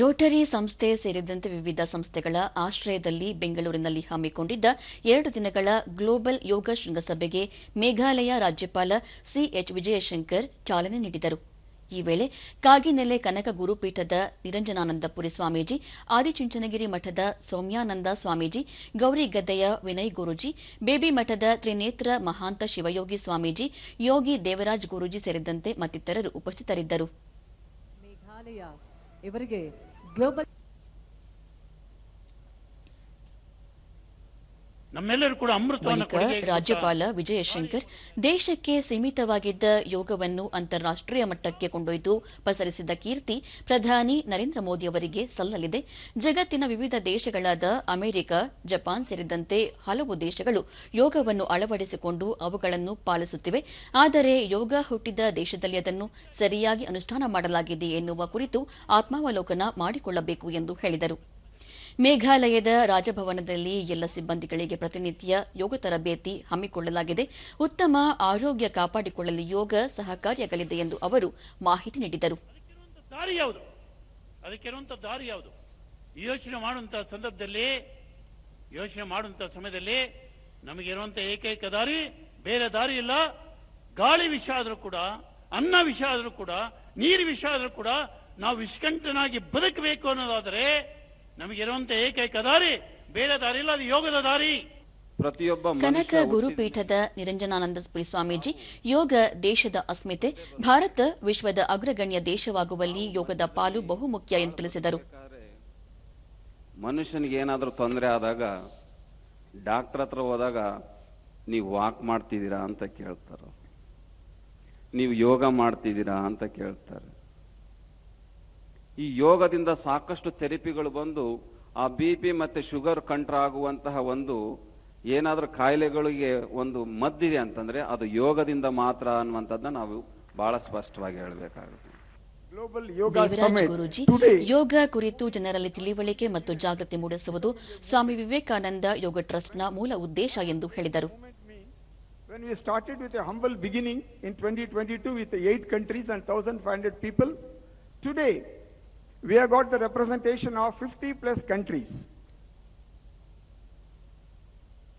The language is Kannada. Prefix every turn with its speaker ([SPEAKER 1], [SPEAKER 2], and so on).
[SPEAKER 1] ರೋಟರಿ ಸಂಸ್ಥೆ ಸೇರಿದಂತೆ ವಿವಿಧ ಸಂಸ್ಥೆಗಳ ಆಶ್ರಯದಲ್ಲಿ ಬೆಂಗಳೂರಿನಲ್ಲಿ ಹಮ್ಮಿಕೊಂಡಿದ್ದ ಎರಡು ದಿನಗಳ ಗ್ಲೋಬಲ್ ಯೋಗ ಶೃಂಗಸಭೆಗೆ ಮೇಘಾಲಯ ರಾಜ್ಯಪಾಲ ಸಿಎಚ್ ವಿಜಯಶಂಕರ್ ಚಾಲನೆ ನೀಡಿದರು. ಈ ವೇಳೆ ಕಾಗಿನೆಲೆ ಕನಕ ಗುರುಪೀಠದ ನಿರಂಜನಾನಂದಪುರಿ ಸ್ವಾಮೀಜಿ, ಆದಿಚುಂಚನಗಿರಿ ಮಠದ ಸೌಮ್ಯಾನಂದ ಸ್ವಾಮೀಜಿ ಗೌರಿಗದ್ದೆಯ ವಿನಯ್ ಗುರೂಜಿ, ಬೇಬಿ ಮಠದ ತ್ರಿನೇತ್ರ ಮಹಾಂತ ಶಿವಯೋಗಿ ಸ್ವಾಮೀಜಿ, ಯೋಗಿ ದೇವರಾಜ್ ಗುರೂಜಿ ಸೇರಿದಂತೆ ಮತ್ತಿತರರು ಉಪಸ್ಥಿತರಿದ್ದರು.
[SPEAKER 2] ಇವರಿಗೆ ಗ್ಲೋಬಲ್
[SPEAKER 3] ನಮ್ಮೆಲ್ಲರೂ ಕೂಡ ಕೊಡುಗೆ
[SPEAKER 1] ರಾಜ್ಯಪಾಲ ವಿಜಯಶಂಕರ್ ದೇಶಕ್ಕೆ ಸೀಮಿತವಾಗಿದ್ದ ಯೋಗವನ್ನು ಅಂತಾರಾಷ್ಟೀಯ ಮಟ್ಟಕ್ಕೆ ಕೊಂಡೊಯ್ದು ಪಸರಿಸಿದ ಕೀರ್ತಿ ಪ್ರಧಾನಿ ನರೇಂದ್ರ ಮೋದಿ ಅವರಿಗೆ ಸಲ್ಲಲಿದೆ. ಜಗತ್ತಿನ ವಿವಿಧ ದೇಶಗಳಾದ ಅಮೆರಿಕ ಜಪಾನ್ ಸೇರಿದಂತೆ ಹಲವು ದೇಶಗಳು ಯೋಗವನ್ನು ಅಳವಡಿಸಿಕೊಂಡು ಅವುಗಳನ್ನು ಪಾಲಿಸುತ್ತಿವೆ. ಆದರೆ ಯೋಗ ಹುಟ್ಟಿದ ದೇಶದಲ್ಲಿ ಅದನ್ನು ಸರಿಯಾಗಿ ಅನುಷ್ಠಾನ ಮಾಡಲಾಗಿದೆ ಎನ್ನುವ ಕುರಿತು ಆತ್ಮಾವಲೋಕನ ಮಾಡಿಕೊಳ್ಳಬೇಕು ಎಂದು ಹೇಳಿದರು. ಮೇಘಾಲಯದ ರಾಜಭವನದಲ್ಲಿ ಎಲ್ಲ ಸಿಬ್ಬಂದಿಗಳಿಗೆ ಪ್ರತಿನಿತ್ಯ ಯೋಗ ತರಬೇತಿ ಹಮ್ಮಿಕೊಳ್ಳಲಾಗಿದೆ. ಉತ್ತಮ ಆರೋಗ್ಯ ಕಾಪಾಡಿಕೊಳ್ಳಲು ಯೋಗ ಸಹಕಾರಿಯಾಗಲಿದೆ ಎಂದು ಅವರು ಮಾಹಿತಿ ನೀಡಿದರು.
[SPEAKER 3] ದಾರಿ ಯಾವುದು? ಯೋಚನೆ ಮಾಡುವಂತಹ ಸಂದರ್ಭದಲ್ಲಿ, ಯೋಚನೆ ಮಾಡುವಂತಹ ಸಮಯದಲ್ಲಿ ನಮಗಿರುವಂಥ ಏಕೈಕ ದಾರಿ, ಬೇರೆ ದಾರಿ ಇಲ್ಲ. ಗಾಳಿ ವಿಷ ಆದರೂ ಕೂಡ, ಅನ್ನ ವಿಷ ಆದರೂ ಕೂಡ, ನೀರು ವಿಷ ಆದರೂ ಕೂಡ ನಾವು ವಿಷ್ಕಂಠನಾಗಿ ಬದುಕಬೇಕು ಅನ್ನೋದಾದರೆ ನಮಗಿರುವಂತ ಏಕೈಕ ದಾರಿ ಬೇರೆ ದಾರಿ ಇಲ್ಲ ಅದು ಯೋಗದ ದಾರಿ.
[SPEAKER 4] ಪ್ರತಿಯೊಬ್ಬ
[SPEAKER 1] ಕನಕ ಗುರುಪೀಠದ ನಿರಂಜನಾನಂದ ಪುರಿ ಸ್ವಾಮೀಜಿ ಯೋಗ ದೇಶದ ಅಸ್ಮಿತೆ ಭಾರತ ವಿಶ್ವದ ಅಗ್ರಗಣ್ಯ ದೇಶವಾಗುವಲ್ಲಿ ಯೋಗದ ಪಾಲು ಬಹುಮುಖ್ಯ ಎಂದು ತಿಳಿಸಿದರು.
[SPEAKER 4] ಮನುಷ್ಯನಿಗೆ ಏನಾದರೂ ತೊಂದರೆ ಆದಾಗ ಡಾಕ್ಟರ್ ಹತ್ರ ಹೋದಾಗ ನೀವು ವಾಕ್ ಮಾಡ್ತಿದ್ದೀರಾ? ಅಂತ ಕೇಳ್ತಾರೆ. ನೀವು ಯೋಗ ಮಾಡ್ತಿದ್ದೀರಾ? ಅಂತ ಕೇಳ್ತಾರೆ. ಈ ಯೋಗದಿಂದ ಸಾಕಷ್ಟು ಥೆರಪಿಗಳು ಬಂದು ಆ ಬಿ ಪಿ ಮತ್ತು ಶುಗರ್ ಕಂಟ್ರ ಆಗುವಂತಹ ಒಂದು ಏನಾದರೂ ಕಾಯಿಲೆಗಳಿಗೆ ಒಂದು ಮದ್ದಿದೆ ಅಂತಂದ್ರೆ ಅದು ಯೋಗದಿಂದ ಮಾತ್ರ ಅನ್ನುವಂಥದ್ದನ್ನ ನಾವು ಬಹಳ ಸ್ಪಷ್ಟವಾಗಿ ಹೇಳಬೇಕಾಗುತ್ತೆ.
[SPEAKER 1] ಗುರೂಜಿ ಯೋಗ ಕುರಿತು ಜನರಲ್ಲಿ ತಿಳಿವಳಿಕೆ ಮತ್ತು ಜಾಗೃತಿ ಮೂಡಿಸುವುದು ಸ್ವಾಮಿ ವಿವೇಕಾನಂದ ಯೋಗ ಟ್ರಸ್ಟ್ನ ಮೂಲ ಉದ್ದೇಶ ಎಂದು ಹೇಳಿದರು.
[SPEAKER 5] When we started with a humble beginning in 2022 with eight countries and 1,500 people, today we have got the representation of 50 plus countries.